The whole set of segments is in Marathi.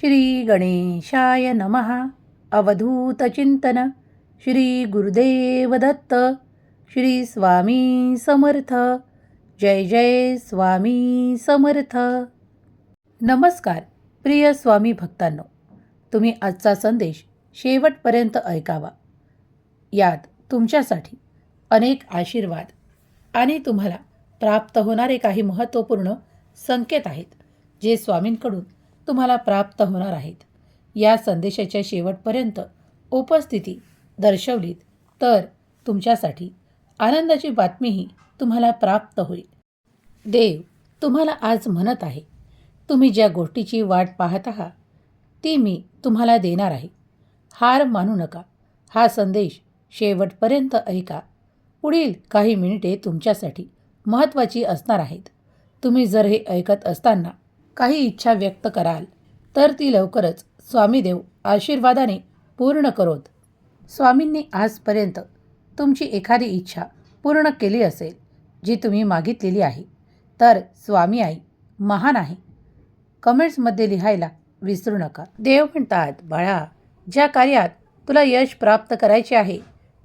श्री गणेशाय नमः अवधूतचिंतन श्री गुरुदेव दत्त. श्री स्वामी समर्थ. जय जय स्वामी समर्थ. नमस्कार प्रिय स्वामी भक्तांनो. तुम्ही आजचा संदेश शेवटपर्यंत ऐकावा. यात तुमच्यासाठी अनेक आशीर्वाद आणि तुम्हाला प्राप्त होणारे काही महत्त्वपूर्ण संकेत आहेत जे स्वामींकडून तुम्हाला प्राप्त होणार आहेत. या संदेशाच्या शेवटपर्यंत उपस्थिती दर्शवलीत तर तुमच्यासाठी आनंदाची बातमीही तुम्हाला प्राप्त होईल. देव तुम्हाला आज म्हणत आहे तुम्ही ज्या गोष्टीची वाट पाहत आहात ती मी तुम्हाला देणार आहे. हार मानू नका हा संदेश शेवटपर्यंत ऐका. पुढील काही मिनिटे तुमच्यासाठी महत्त्वाची असणार आहेत. तुम्ही जर हे ऐकत असताना काही इच्छा व्यक्त कराल तर ती लवकरच स्वामीदेव आशीर्वादाने पूर्ण करोत. स्वामींनी आजपर्यंत तुमची एखादी इच्छा पूर्ण केली असेल जी तुम्ही मागितलेली आहे तर स्वामी आई महान आहे. कमेंट्समध्ये लिहायला विसरू नका. देव म्हणतात बाळा ज्या कार्यात तुला यश प्राप्त करायचे आहे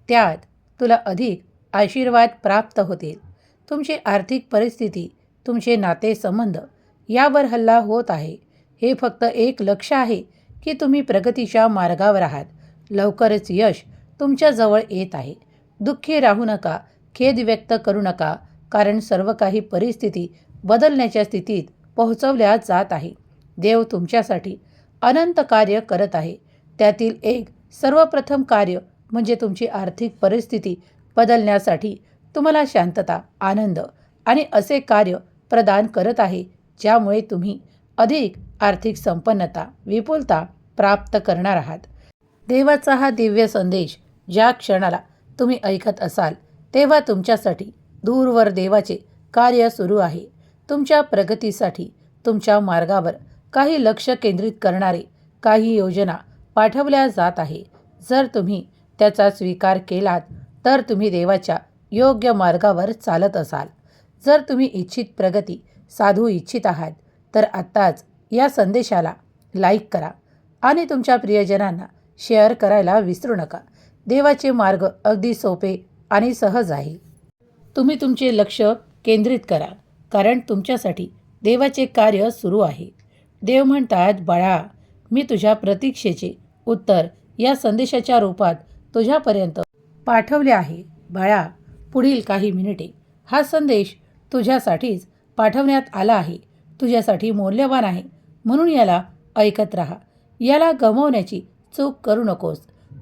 त्यात तुला अधिक आशीर्वाद प्राप्त होतील. तुमची आर्थिक परिस्थिती तुमचे नातेसंबंध यावर हल्ला होत आहे. हे फक्त एक लक्ष आहे की तुम्ही प्रगतीच्या मार्गावर आहात. लवकरच यश तुमच्याजवळ येत आहे. दुःखी राहू नका खेद व्यक्त करू नका कारण सर्व काही परिस्थिती बदलण्याच्या स्थितीत पोहोचवल्या जात आहे. देव तुमच्यासाठी अनंत कार्य करत आहे. त्यातील एक सर्वप्रथम कार्य म्हणजे तुमची आर्थिक परिस्थिती बदलण्यासाठी तुम्हाला शांतता आनंद आणि असे कार्य प्रदान करत आहे ज्यामुळे तुम्ही अधिक आर्थिक संपन्नता विपुलता प्राप्त करणार आहात. देवाचा हा दिव्य संदेश ज्या क्षणाला तुम्ही ऐकत असाल तेव्हा तुमच्यासाठी दूरवर देवाचे कार्य सुरू आहे. तुमच्या प्रगतीसाठी तुमच्या मार्गावर काही लक्ष केंद्रित करणारे काही योजना पाठवल्या जात आहे. जर तुम्ही त्याचा स्वीकार केलात तर तुम्ही देवाच्या योग्य मार्गावर चालत असाल. जर तुम्ही इच्छित प्रगती साधू इच्छित आहात तर आत्ताच या संदेशाला लाईक करा आणि तुमच्या प्रियजनांना शेअर करायला विसरू नका. देवाचे मार्ग अगदी सोपे आणि सहज आहे. तुम्ही तुमचे लक्ष केंद्रित करा कारण तुमच्यासाठी देवाचे कार्य सुरू आहे. देव म्हणतात बाळा मी तुझ्या प्रतीक्षेचे उत्तर या संदेशाच्या रूपात तुझ्यापर्यंत पाठवले आहे. बाळा पुढील काही मिनिटे हा संदेश तुझ्यासाठीच पाठवण्यात आला आहे. तुझ्यासाठी मौल्यवान आहे. म्हणून याला ऐकत राहा. याला गमवण्याची चूक करू नकोस.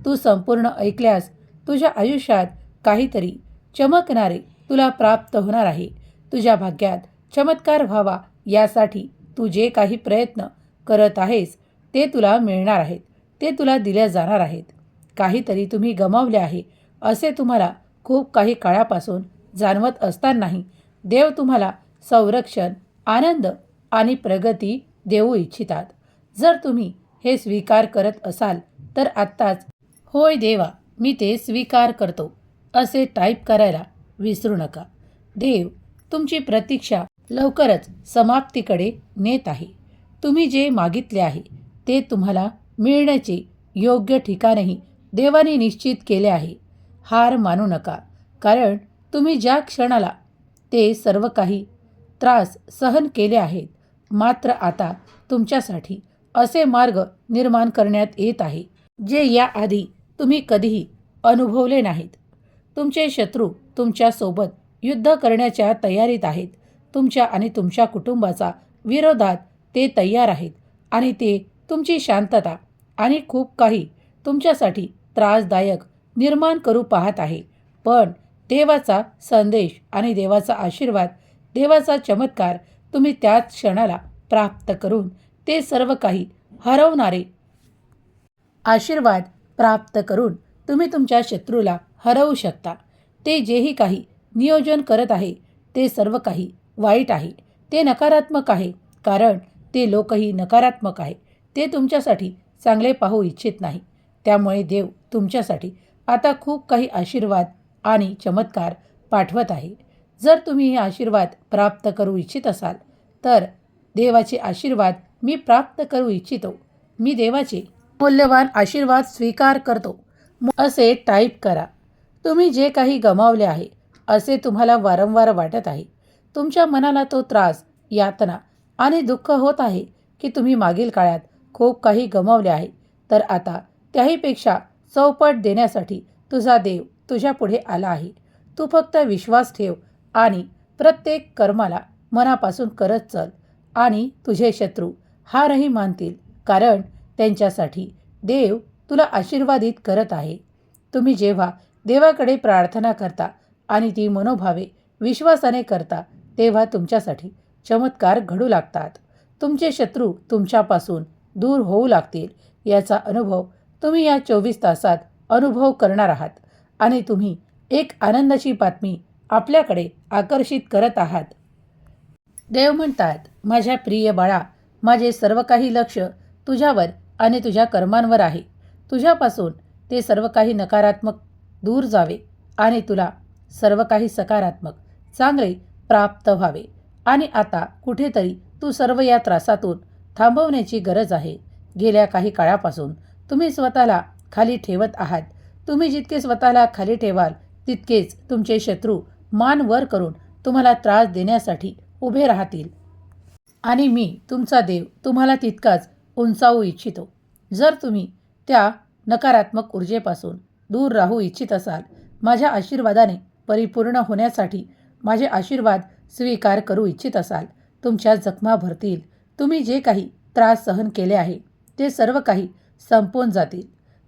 तू संपूर्ण ऐकल्यास तुझ्या आयुष्यात काहीतरी चमकणारे तुला प्राप्त होणार आहे. तुझ्या भाग्यात चमत्कार व्हावा यासाठी तू जे काही प्रयत्न करत आहेस ते तुला मिळणार आहेत. ते तुला दिल्या जाणार आहेत. काहीतरी तुम्ही गमावले आहे असे तुम्हाला खूप काही काळापासून जाणवत असतानाही देव तुम्हाला संरक्षण आनंद आणि प्रगती देऊ इच्छितात. जर तुम्ही हे स्वीकार करत असाल तर आत्ताच होय देवा मी ते स्वीकार करतो असे टाईप करायला विसरू नका. देव तुमची प्रतीक्षा लवकरच समाप्तीकडे नेत आहे. तुम्ही जे मागितले आहे ते तुम्हाला मिळण्याचे योग्य ठिकाणही देवाने निश्चित केले आहे. हार मानू नका कारण तुम्ही ज्या क्षणाला ते सर्व काही त्रास सहन केले आहेत. मात्र आता तुमच्यासाठी असे मार्ग निर्माण करण्यात येत आहे जे याआधी तुम्ही कधीही अनुभवले नाहीत. तुमचे शत्रू तुमच्यासोबत युद्ध करण्याच्या तयारीत आहेत. तुमच्या आणि तुमच्या कुटुंबाचा विरोधात ते तयार आहेत आणि ते तुमची शांतता आणि खूप काही तुमच्यासाठी त्रासदायक निर्माण करू पाहत आहे. पण देवाचा संदेश आणि देवाचा आशीर्वाद देवाचा चमत्कार तुम्ही त्याच क्षणाला प्राप्त करून ते सर्व काही हरवणारे. आशीर्वाद प्राप्त करून तुम्ही तुमच्या शत्रूला हरवू शकता. ते जेही काही नियोजन करत आहे ते सर्व काही वाईट आहे. ते नकारात्मक आहे कारण ते लोकही नकारात्मक आहे. ते तुमच्यासाठी चांगले पाहू इच्छित नाही. त्यामुळे देव तुमच्यासाठी आता खूप काही आशीर्वाद आणि चमत्कार पाठवत आहे. जर तुम्ही हे आशीर्वाद प्राप्त करू इच्छित असाल तर देवाचे आशीर्वाद मी प्राप्त करू इच्छितो. मी देवाचे मूल्यवान आशीर्वाद स्वीकार करतो. असे टाईप करा. तुम्ही जे काही गमावले आहे असे तुम्हाला वारंवार वाटत आहे. तुमच्या मनाला तो त्रास यातना आणि दुःख होत आहे की तुम्ही मागील काळात खूप काही गमावले आहे तर आता त्याहीपेक्षा चौपट देण्यासाठी तुझा देव तुझ्यापुढे आला आहे. तू फक्त विश्वास ठेव आणि प्रत्येक कर्माला मनापासून करत चल आणि तुझे शत्रू हारही मानतील कारण त्यांच्यासाठी देव तुला आशीर्वादित करत आहे. तुम्ही जेव्हा देवाकडे प्रार्थना करता आणि ती मनोभावे विश्वासाने करता तेव्हा तुमच्यासाठी चमत्कार घडू लागतात. तुमचे शत्रू तुमच्यापासून दूर होऊ लागतील याचा अनुभव तुम्ही या चोवीस तासात अनुभव करणार आहात. आणि तुम्ही एक आनंदाची बातमी आपल्याकडे आकर्षित करत आहात. देव म्हणतात माझ्या प्रिय बाळा माझे सर्व काही लक्ष तुझ्यावर आणि तुझ्या कर्मांवर आहे. तुझ्यापासून ते सर्व काही नकारात्मक दूर जावे आणि तुला सर्व काही सकारात्मक चांगले प्राप्त व्हावे. आणि आता कुठेतरी तू सर्व या त्रासातून थांबवण्याची गरज आहे. गेल्या काही काळापासून तुम्ही स्वतःला खाली ठेवत आहात. तुम्ही जितके स्वतःला खाली ठेवाल तितकेच तुमचे शत्रू मान वर करून तुम्हाला त्रास देण्यासाठी उभे राहतील. आणि मी तुमचा देव तुम्हाला तितकाच उंचावू इच्छितो. जर तुम्ही त्या नकारात्मक ऊर्जेपासून दूर राहू इच्छित असाल माझ्या आशीर्वादाने परिपूर्ण होण्यासाठी माझे आशीर्वाद स्वीकार करू इच्छित असाल तुमच्या जखमा भरतील. तुम्ही जे काही त्रास सहन केले आहे ते सर्व काही संपून जातील.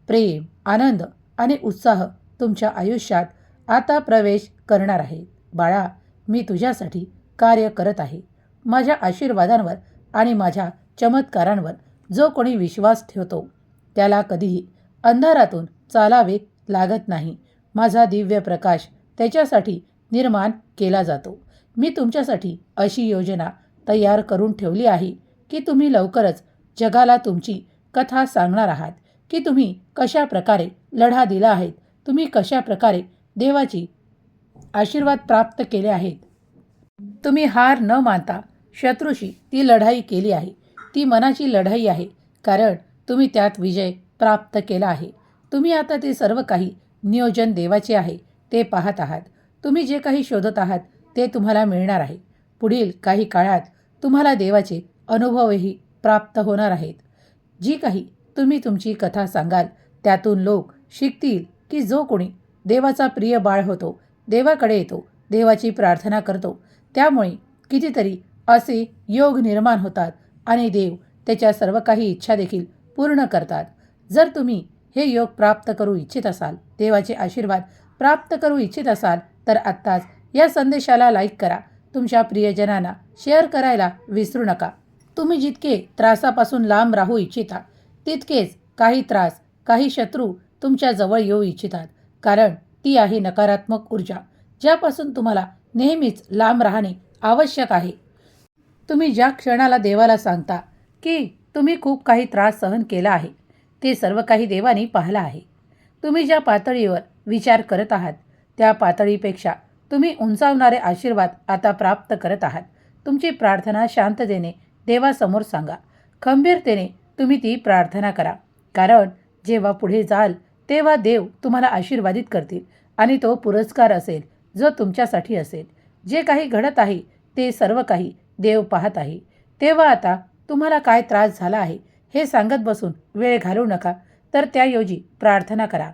प्रेम आनंद आणि उत्साह तुमच्या आयुष्यात आता प्रवेश करणार आहे. बाळा मी तुझ्यासाठी कार्य करत आहे. माझ्या आशीर्वादांवर आणि माझ्या चमत्कारांवर जो कोणी विश्वास ठेवतो त्याला कधीही अंधारातून चालावे लागत नाही. माझा दिव्य प्रकाश त्याच्यासाठी निर्माण केला जातो. मी तुमच्यासाठी अशी योजना तयार करून ठेवली आहे की तुम्ही लवकरच जगाला तुमची कथा सांगणार आहात की तुम्ही कशा प्रकारे लढा दिला आहेत तुम्ही कशा प्रकारे देवाची आशीर्वाद प्राप्त केले आहेत. तुम्ही हार न मानता शत्रूशी ती लढाई केली आहे. ती मनाची लढाई आहे. कारण तुम्ही त्यात विजय प्राप्त केला आहे. तुम्ही आता ते सर्व काही नियोजन देवाचे आहे ते पाहत आहात. तुम्ही जे काही शोधत आहात ते तुम्हाला मिळणार आहे. पुढील काही काळात तुम्हाला देवाचे अनुभवही प्राप्त होणार आहेत. जी काही तुम्ही तुमची कथा सांगाल त्यातून लोक शिकतील की जो कोणी देवाचा प्रिय बाळ होतो देवाकडे येतो देवाची प्रार्थना करतो. त्यामुळे कितीतरी असे योग निर्माण होतात आणि देव त्याच्या सर्व काही इच्छा देखील पूर्ण करतात. जर तुम्ही हे योग प्राप्त करू इच्छित असाल देवाचे आशीर्वाद प्राप्त करू इच्छित असाल तर आत्ताच या संदेशाला लाईक करा. तुमच्या प्रियजनांना शेअर करायला विसरू नका. तुम्ही जितके त्रासापासून लांब राहू इच्छिता तितकेच काही त्रास काही शत्रू तुमच्या जवळ येऊ इच्छितात. कारण ती आहे नकारात्मक ऊर्जा ज्यापासून तुम्हाला नेहमीच लांब राहणे आवश्यक आहे. तुम्ही ज्या क्षणाला देवाला सांगता की तुम्ही खूप काही त्रास सहन केला आहे ते सर्व काही देवाने पाहिलं आहे. तुम्ही ज्या पातळीवर विचार करत आहात त्या पातळीपेक्षा तुम्ही उंचावणारे आशीर्वाद आता प्राप्त करत आहात. तुमची प्रार्थना शांततेने देवासमोर सांगा. खंबीरतेने तुम्ही ती प्रार्थना करा. कारण जेव्हा पुढे जाल तेव्हा देव तुम्हाला आशीर्वादित करतील. आणि तो पुरस्कार असेल जो तुमच्यासाठी असेल. जे काही घडत आहे ते सर्व काही देव पाहत आहे. तेव्हा आता तुम्हाला काय त्रास झाला आहे हे सांगत बसून वेळ घालवू नका तर त्याऐवजी प्रार्थना करा.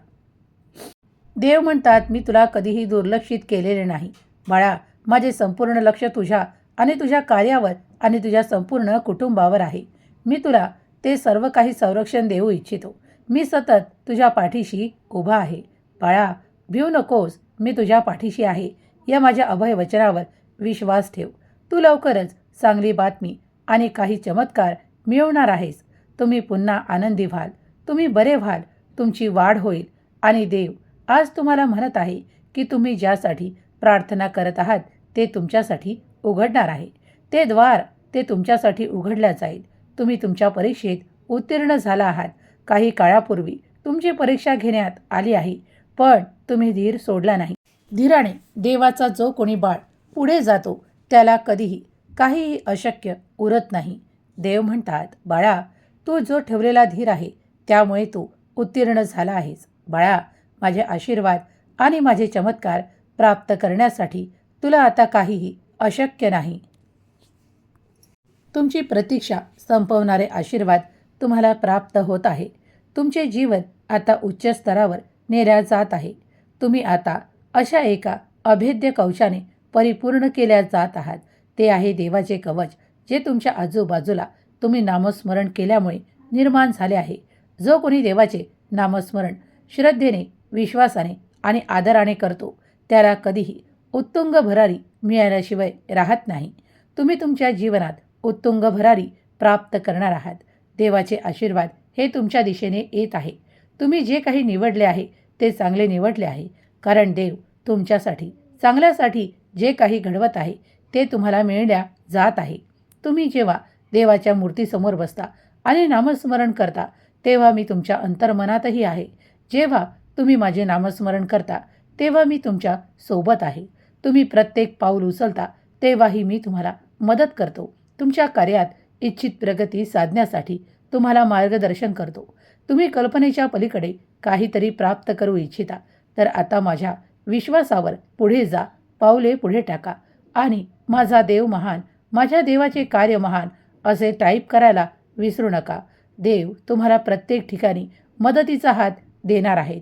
देव म्हणतात मी तुला कधीही दुर्लक्षित केलेले नाही. बाळा माझे संपूर्ण लक्ष तुझ्या आणि तुझ्या कार्यावर आणि तुझ्या संपूर्ण कुटुंबावर आहे. मी तुला ते सर्व काही संरक्षण देऊ इच्छितो. मी सतत तुझ्या पाठीशी उभा आहे. बाळा भिऊ नकोस मी तुझ्या पाठीशी आहे. या माझ्या अभय वचनावर विश्वास ठेव. तू लवकरच चांगली बातमी आणि काही चमत्कार मिळवणार आहेस. तुम्ही पुन्हा आनंदी व्हाल. तुम्ही बरे व्हाल. तुमची वाढ होईल. आणि देव आज तुम्हाला म्हणत आहे की तुम्ही ज्यासाठी प्रार्थना करत आहात ते तुमच्यासाठी उघडणार आहे. ते द्वार ते तुमच्यासाठी उघडल्या जाईल. तुम्ही तुमच्या परीक्षेत उत्तीर्ण झाला आहात. काही काळापूर्वी तुमची परीक्षा घेण्यात आली आहे. पण तुम्ही धीर सोडला नाही. धीराने देवाचा जो कोणी बाळ पुढे जातो त्याला कधीही काहीही अशक्य उरत नाही. देव म्हणतात बाळा तू जो ठेवलेला धीर आहे त्यामुळे तू उत्तीर्ण झाला आहेस. बाळा माझे आशीर्वाद आणि माझे चमत्कार प्राप्त करण्यासाठी तुला आता काहीही अशक्य नाही. तुमची प्रतीक्षा संपवणारे आशीर्वाद तुम्हाला प्राप्त होत आहे. तुमचे जीवन आता उच्च स्तरावर नेल्या जात आहे. तुम्ही आता अशा एका अभेद्य कवचाने परिपूर्ण केल्या जात आहात. ते आहे देवाचे कवच जे तुमच्या आजूबाजूला तुम्ही नामस्मरण केल्यामुळे निर्माण झाले आहे. जो कोणी देवाचे नामस्मरण श्रद्धेने विश्वासाने आणि आदराने करतो त्याला कधीही उत्तुंग भरारी मिळाल्याशिवाय राहत नाही. तुम्ही तुमच्या जीवनात उत्तुंग भरारी प्राप्त करणार आहात. देवाचे आशीर्वाद हे तुमच्या दिशेने येत आहे. तुम्ही जे काही निवडले आहे ते चांगले निवडले आहे. कारण देव तुमच्यासाठी चांगल्यासाठी जे काही घडवत आहे ते तुम्हाला मिळण्या जात आहे. तुम्ही जेव्हा देवाच्या मूर्तीसमोर बसता आणि नामस्मरण करता तेव्हा मी तुमच्या अंतर्मनातही आहे. जेव्हा तुम्ही माझे नामस्मरण करता तेव्हा मी तुमच्यासोबत आहे. तुम्ही प्रत्येक पाऊल उचलता तेव्हाही मी तुम्हाला मदत करतो. तुमच्या कार्यात इच्छित प्रगती साधण्यासाठी तुम्हाला मार्गदर्शन करतो. तुम्ही कल्पनेच्या पलीकडे काहीतरी प्राप्त करू इच्छिता. तर आता माझ्या विश्वासावर पुढे जा पावले पुढे टाका. आणि माझा देव महान माझ्या देवाचे कार्य महान असे टाईप करायला विसरू नका. देव तुम्हाला प्रत्येक ठिकाणी मदतीचा हात देणार आहेत.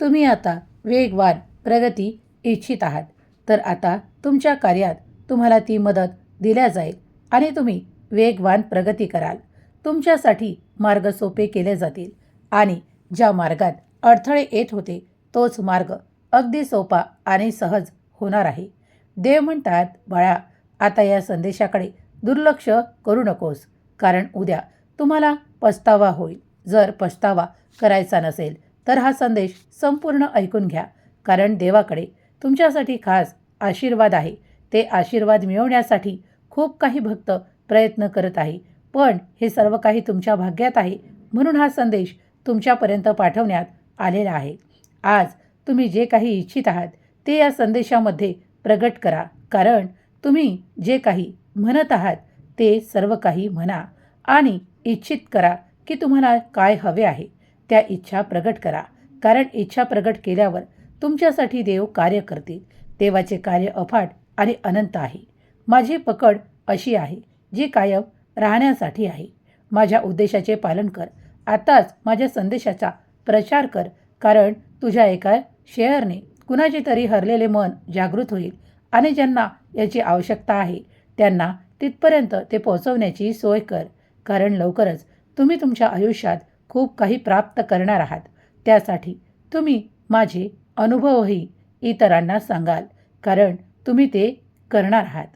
तुम्ही आता वेगवान प्रगती इच्छित आहात. तर आता तुमच्या कार्यात तुम्हाला ती मदत दिल्या जाईल आणि तुम्ही वेगवान प्रगती कराल. तुमच्यासाठी मार्ग सोपे केले जातील. आणि ज्या मार्गात अडथळे येत होते तोच मार्ग अगदी सोपा आणि सहज होणार आहे. देव म्हणतात बाळा आता या संदेशाकडे दुर्लक्ष करू नकोस कारण उद्या तुम्हाला पस्तावा होईल. जर पस्तावा करायचा नसेल तर हा संदेश संपूर्ण ऐकून घ्या कारण देवाकडे तुमच्यासाठी खास आशीर्वाद आहे. ते आशीर्वाद मिळवण्यासाठी खूप काही भक्त प्रयत्न करत आहे. पण हे सर्व काही तुमच्या भाग्यात आहे म्हणून हा संदेश तुमच्यापर्यंत पाठवण्यात आलेला आहे. आज तुम्ही जे काही इच्छित आहात ते या संदेशामध्ये प्रगट करा. कारण तुम्ही जे काही म्हणत आहात ते सर्व काही म्हणा आणि इच्छित करा की तुम्हाला काय हवे आहे. त्या इच्छा प्रगट करा. कारण इच्छा प्रगट केल्यावर तुमच्यासाठी देव कार्य करतील. देवाचे कार्य अफाट आणि अनंत आहे. माझी पकड अशी आहे जी कायम राहण्यासाठी आहे. माझ्या उद्देशाचे पालन कर. आताच माझ्या संदेशाचा प्रचार कर कारण तुझ्या एका शेअरने कुणाचे तरी हरलेले मन जागृत होईल आणि ज्यांना याची आवश्यकता आहे त्यांना तिथपर्यंत ते पोहोचवण्याची सोय कर कारण लवकरच तुम्ही तुमच्या आयुष्यात खूप काही प्राप्त करणार आहात. त्यासाठी तुम्ही माझे अनुभवही इतरांना सांगाल कारण तुम्ही ते करणार आहात.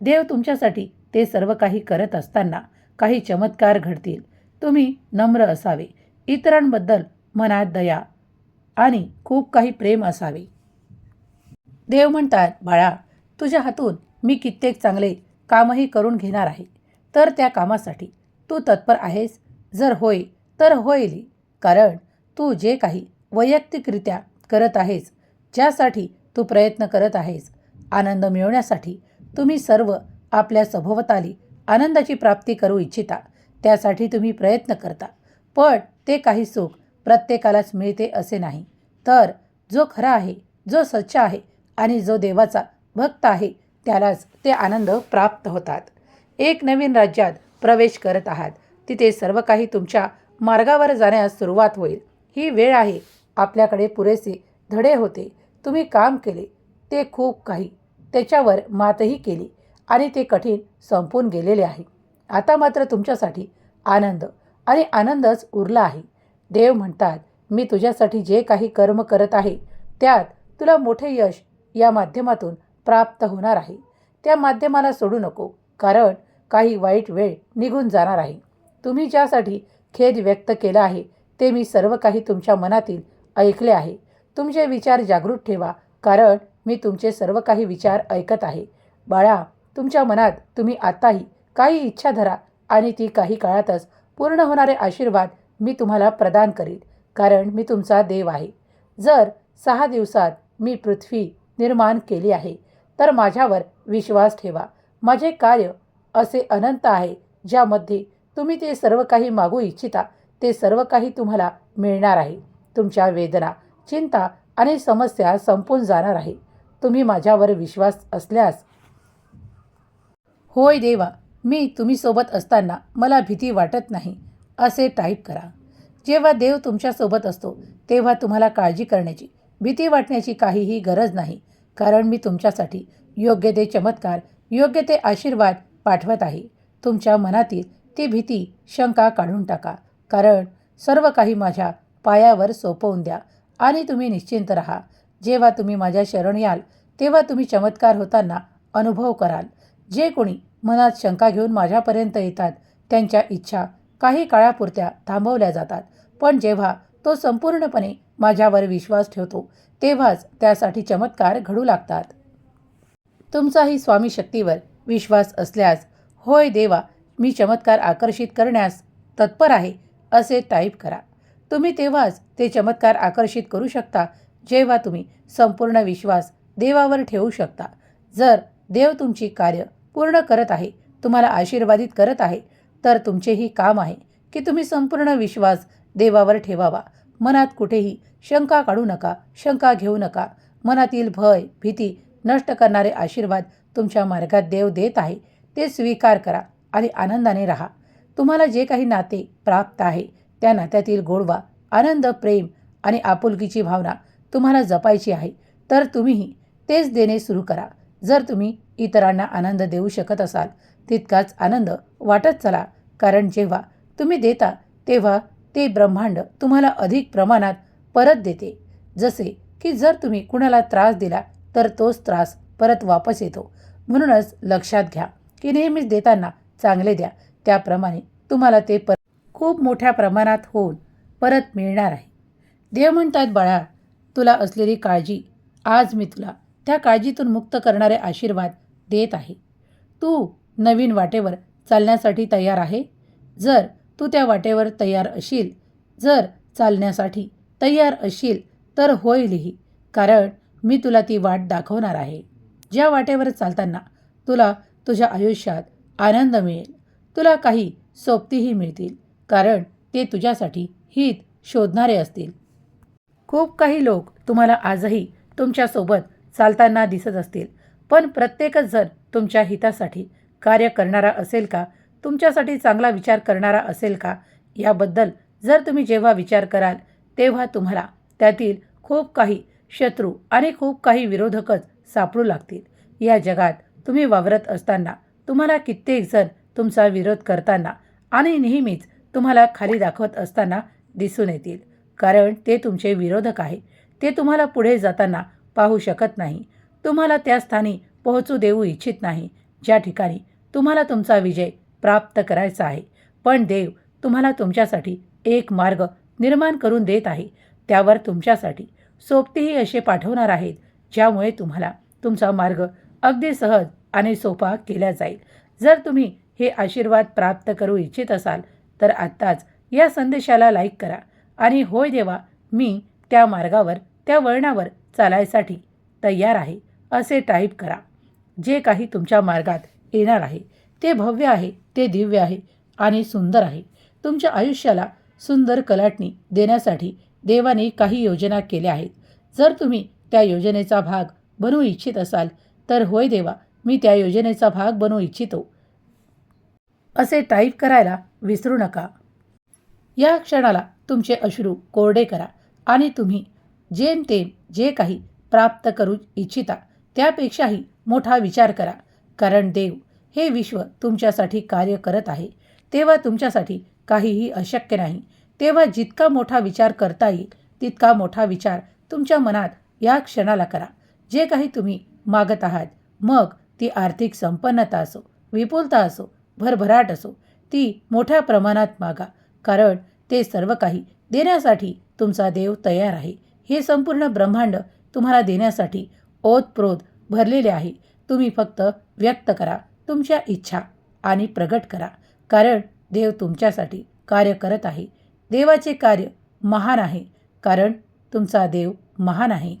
देव तुमच्यासाठी ते सर्व काही करत असताना काही चमत्कार घडतील. तुम्ही नम्र असावे. इतरांबद्दल मनात दया आणि खूप काही प्रेम असावे. देव म्हणतात बाळा तुझ्या हातून मी कित्येक चांगले कामही करून घेणार आहे. तर त्या कामासाठी तू तत्पर आहेस. जर होय तर होईल कारण तू जे काही वैयक्तिकरित्या करत आहेस ज्यासाठी तू प्रयत्न करत आहेस आनंद मिळवण्यासाठी तुम्ही सर्व आपल्या सभोवताली आनंदाची प्राप्ती करू इच्छिता. त्यासाठी तुम्ही प्रयत्न करता. पण ते काही सुख प्रत्येकालाच मिळते असे नाही. तर जो खरा आहे जो सच्चा आहे आणि जो देवाचा भक्त आहे त्यालाच ते आनंद प्राप्त होतात. एक नवीन राज्यात प्रवेश करत आहात. तिथे सर्व काही तुमच्या मार्गावर जाण्यास सुरुवात होईल. ही वेळ आहे. आपल्याकडे पुरेसे धडे होते. तुम्ही काम केले. ते खूप काही. त्याच्यावर मातही केली. आणि ते कठीण संपून गेलेले आहे. आता मात्र तुमच्यासाठी आनंद आणि आनंदच उरला आहे. देव म्हणतात मी तुझ्यासाठी जे काही कर्म करत आहे त्यात तुला मोठे यश या माध्यमातून प्राप्त होणार आहे. त्या माध्यमाला सोडू नको कारण काही वाईट वेळ निघून जाणार आहे. तुम्ही ज्यासाठी खेद व्यक्त केला आहे ते मी सर्व काही तुमच्या मनातील ऐकले आहे. तुमचे विचार जागृत ठेवा कारण मी तुमचे सर्व काही विचार ऐकत आहे. बाळा तुमच्या मनात तुम्ही आताही काही इच्छा धरा आणि ती काही काळातच पूर्ण होणारे आशीर्वाद मी तुम्हाला प्रदान करीन कारण मी तुमचा देव आहे. जर सहा दिवसात मी पृथ्वी निर्माण केली आहे तर माझ्यावर विश्वास ठेवा. माझे कार्य असे अनंत आहे ज्यामध्ये तुम्ही ते सर्व काही मागू इच्छिता ते सर्व काही तुम्हाला मिळणार आहे. तुमच्या वेदना चिंता आणि समस्या संपून जाणार आहे. तुम्ही माझ्यावर विश्वास असल्यास होय देवा मी तुम्ही सोबत असताना मला भीती वाटत नाही असे टाईप करा. जेव्हा देव तुमच्यासोबत असतो तेव्हा तुम्हाला काळजी करण्याची भीती वाटण्याची काहीही गरज नाही कारण मी तुमच्यासाठी योग्य ते चमत्कार योग्य ते आशीर्वाद पाठवत आहे. तुमच्या मनातील ती भीती शंका काढून टाका कारण सर्व काही माझ्या पायावर सोपवून द्या आणि तुम्ही निश्चिंत राहा. जेव्हा तुम्ही माझ्या शरण याल तेव्हा तुम्ही चमत्कार होताना अनुभव कराल. जे कोणी मनात शंका घेऊन माझ्यापर्यंत येतात त्यांच्या इच्छा काही काळापुरत्या थांबवल्या जातात. पण जेव्हा तो संपूर्णपणे माझ्यावर विश्वास ठेवतो तेव्हाच त्यासाठी चमत्कार घडू लागतात. तुमचाही स्वामी शक्तीवर विश्वास असल्यास होय देवा मी चमत्कार आकर्षित करण्यास तत्पर आहे असे टाईप करा. तुम्ही तेव्हाच ते चमत्कार आकर्षित करू शकता जेव्हा तुम्ही संपूर्ण विश्वास देवावर ठेवू शकता. जर देव तुमची कार्य पूर्ण करत आहे तुम्हाला आशीर्वादित करत आहे तर तुमचेही काम आहे की तुम्ही संपूर्ण विश्वास देवावर ठेवावा. मनात कुठेही शंका काढू नका शंका घेऊ नका. मनातील भय भीती नष्ट करणारे आशीर्वाद तुमच्या मार्गात देव देत आहे ते स्वीकार करा आणि आनंदाने राहा. तुम्हाला जे काही नाते प्राप्त आहे त्या नात्यातील गोडवा आनंद प्रेम आणि आपुलकीची भावना तुम्हाला जपायची आहे तर तुम्हीही तेच देणे सुरू करा. जर तुम्ही इतरांना आनंद देऊ शकत असाल तितकाच आनंद वाटत चला. कारण जेव्हा तुम्ही देता तेव्हा ते ब्रह्मांड तुम्हाला अधिक प्रमाणात परत देते. जसे की जर तुम्ही कुणाला त्रास दिला तर तोच त्रास परत वापस येतो. म्हणूनच लक्षात घ्या की नेहमीच देताना चांगले द्या. त्याप्रमाणे तुम्हाला ते पर खूप मोठ्या प्रमाणात होऊन परत मिळणार आहे. देव म्हणतात बाळा तुला असलेली काळजी आज मी तुला त्या काळजीतून मुक्त करणारे आशीर्वाद देत आहे. तू नवीन वाटेवर चालण्यासाठी तयार आहे. जर तू त्या वाटेवर तयार अशील जर चालण्यासाठी तयार अशील तर होईलही. कारण मी तुला ती वाट दाखवणार आहे. ज्या वाटेवर चालताना तुला तुझ्या आयुष्यात आनंद मिळेल तुला काही सोबतीही मिळतील. कारण ते तुझ्यासाठी हित शोधणारे असतील. खूप काही लोक तुम्हाला आजही तुमच्यासोबत चालताना दिसत असतील. पण प्रत्येकच जण तुमच्या हितासाठी कार्य करणारा असेल का? तुमच्यासाठी चांगला विचार करणारा असेल का? याबद्दल जर तुम्ही जेव्हा विचार कराल तेव्हा तुम्हाला त्यातील खूप काही शत्रू आणि खूप काही विरोधकच सापडू लागतील. या जगात तुम्ही वावरत असताना तुम्हाला कित्येक जण तुमचा विरोध करताना आणि नेहमीच तुम्हाला खाली दाखवत असताना दिसून येतील. कारण ते तुमचे विरोधक आहे. ते तुम्हाला पुढे जाताना पाहू शकत नाही. तुम्हाला त्या स्थानी पोहोचू देऊ इच्छित नाही. ज्या ठिकाणी तुम्हाला तुमचा विजय प्राप्त करायचा आहे पण देव तुम्हाला तुमच्यासाठी एक मार्ग निर्माण करून देत आहे. त्यावर तुमच्यासाठी सोबतीही असे पाठवणार आहेत ज्यामुळे तुम्हाला तुमचा मार्ग अगदी सहज आणि सोपा केला जाईल. जर तुम्ही हे आशीर्वाद प्राप्त करू इच्छित असाल तर आत्ताच या संदेशाला लाईक करा. आणि होय देवा मी त्या मार्गावर त्या वळणावर चालायसाठी तयार आहे असे टाईप करा. जे काही तुमच्या मार्गात येणार आहे ते भव्य आहे ते दिव्य आहे आणि सुंदर आहे. तुमच्या आयुष्याला सुंदर कलाटणी देण्यासाठी देवाने काही योजना केल्या आहेत. जर तुम्ही त्या योजनेचा भाग बनू इच्छित असाल तर होय देवा मी त्या योजनेचा भाग बनवू इच्छितो. असे टाईप करायला विसरू नका. या क्षणाला तुमचे अश्रू कोरडे करा आणि तुम्ही जेमतेम जे काही प्राप्त करू इच्छिता त्यापेक्षाही मोठा विचार करा. कारण देव हे विश्व तुमच्यासाठी कार्य करत आहे. तेव्हा तुमच्यासाठी काहीही अशक्य नाही. तेव्हा जितका मोठा विचार करता येईल तितका मोठा विचार तुमच्या मनात या क्षणाला करा. जे काही तुम्ही मागत आहात मग ती आर्थिक संपन्नता असो विपुलता असो भरभराट असो ती मोठ्या प्रमाणात मागा. कारण ते सर्व काही देण्यासाठी तुमचा देव तयार आहे. हे संपूर्ण ब्रह्मांड तुम्हाला देण्यासाठी ओतप्रोत भरलेले आहे. तुम्ही फक्त व्यक्त करा तुमच्या इच्छा आणि प्रगट करा. कारण देव तुमच्यासाठी कार्य करत आहे. देवाचे कार्य महान आहे. कारण तुमचा देव महान आहे.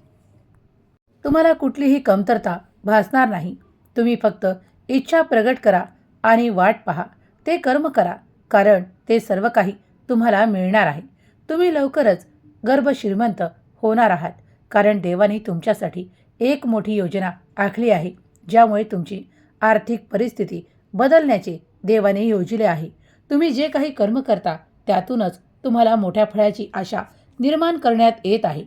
तुम्हाला कुठलीही कमतरता भासणार नाही. तुम्ही फक्त इच्छा प्रगट करा आणि वाट पहा. ते कर्म करा. कारण ते सर्व काही तुम्हाला मिळणार आहे. तुम्ही लवकरच गर्भ श्रीमंत होणार आहात. कारण देवाने तुमच्यासाठी एक मोठी योजना आखली आहे ज्यामुळे तुमची आर्थिक परिस्थिती बदलण्याचे देवाने योजिले आहे. तुम्ही जे काही कर्म करता त्यातूनच तुम्हाला मोठ्या फळाची आशा निर्माण करण्यात येत आहे.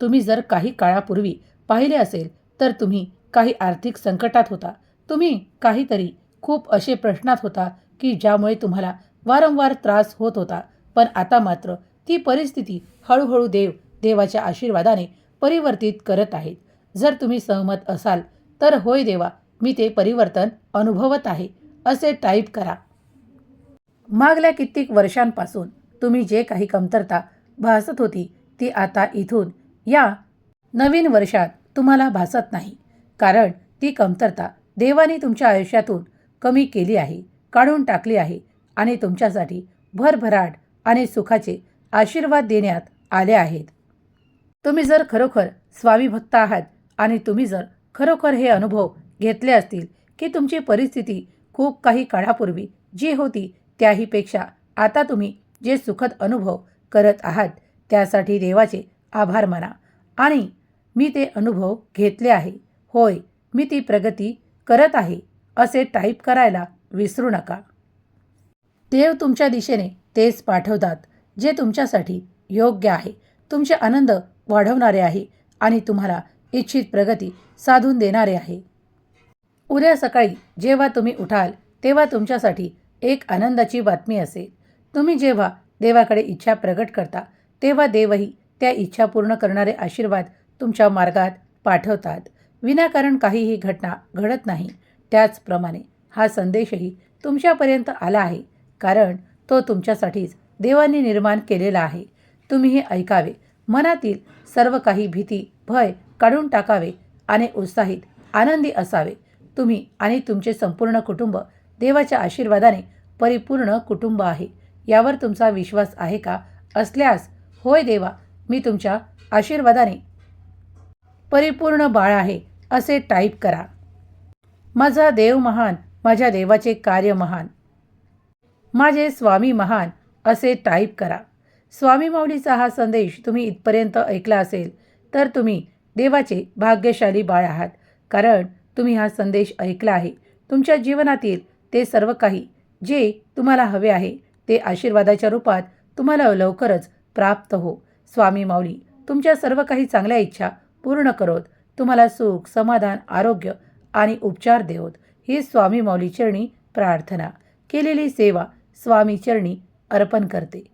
तुम्ही जर काही काळापूर्वी पाहिले असेल तर तुम्ही काही आर्थिक संकटात होता. तुम्ही काहीतरी खूप असे प्रश्नात होता की ज्यामुळे तुम्हाला वारंवार त्रास होत होता. पण आता मात्र ती परिस्थिती हळूहळू देव देवाच्या आशीर्वादाने परिवर्तित करत आहेत. जर तुम्ही सहमत असाल तर होय देवा मी ते परिवर्तन अनुभवत आहे असे टाईप करा. मागल्या कित्येक वर्षांपासून तुम्ही जे काही कमतरता भासत होती ती आता इथून या नवीन वर्षात तुम्हाला भासत नाही. कारण ती कमतरता देवाने तुमच्या आयुष्यातून कमी केली आहे काढून टाकली आहे आणि तुमच्यासाठी भरभराट आणि सुखाचे आशीर्वाद देण्यात आले आहेत. तुम्ही जर खरोखर स्वामी भक्त आहात आणि तुम्ही जर खरोखर हे अनुभव घेतले असतील की तुमची परिस्थिती खूप काही काळापूर्वी जी होती त्याहीपेक्षा आता तुम्ही जे सुखद अनुभव करत आहात त्यासाठी देवाचे आभार माना. आणि मी ते अनुभव घेतले आहे. होय मी ती प्रगती करत आहे असे टाईप करायला विसरू नका. देव तुमच्या दिशेने तेच पाठवतात जे तुमच्यासाठी योग्य आहे. तुमचे आनंद वाढवणारे आहे आणि तुम्हाला इच्छित प्रगती साधून देणारे आहे. उद्या सकाळी जेव्हा तुम्ही उठाल तेव्हा तुमच्यासाठी एक आनंदाची बातमी असेल. तुम्ही जेव्हा देवाकडे इच्छा प्रगट करता तेव्हा देवही त्या इच्छा पूर्ण करणारे आशीर्वाद तुमच्या मार्गात पाठवतात. विनाकारण काहीही घटना घडत नाही. त्याचप्रमाणे हा संदेशही तुमच्यापर्यंत आला आहे कारण तो तुमच्यासाठीच देवाने निर्माण केलेला आहे. तुम्ही हे ऐकावे मनातील सर्व काही भीती भय काढून टाकावे आणि उत्साहित आनंदी असावे. तुम्ही आणि तुमचे संपूर्ण कुटुंब देवाच्या आशीर्वादाने परिपूर्ण कुटुंब आहे. यावर तुमचा विश्वास आहे का? असल्यास होय देवा मी तुमच्या आशीर्वादाने परिपूर्ण बाळ आहे असे टाईप करा. माझा देव महान माझ्या देवाचे कार्य महान माझे स्वामी महान असे टाईप करा. स्वामी माऊलीचा हा संदेश तुम्ही इथपर्यंत ऐकला असेल तर तुम्ही देवाचे भाग्यशाली बाळ आहात. कारण तुम्ही हा संदेश ऐकला आहे. तुमच्या जीवनातील ते सर्व काही जे तुम्हाला हवे आहे ते आशीर्वादाच्या रूपात तुम्हाला लवकरच प्राप्त हो. स्वामी माऊली तुमच्या सर्व काही चांगल्या इच्छा पूर्ण करोत. तुम्हाला सुख समाधान आरोग्य आणि उपचार देवत. ही स्वामी माऊली चरणी प्रार्थना. केलेली सेवा स्वामी चरणी अर्पण करते.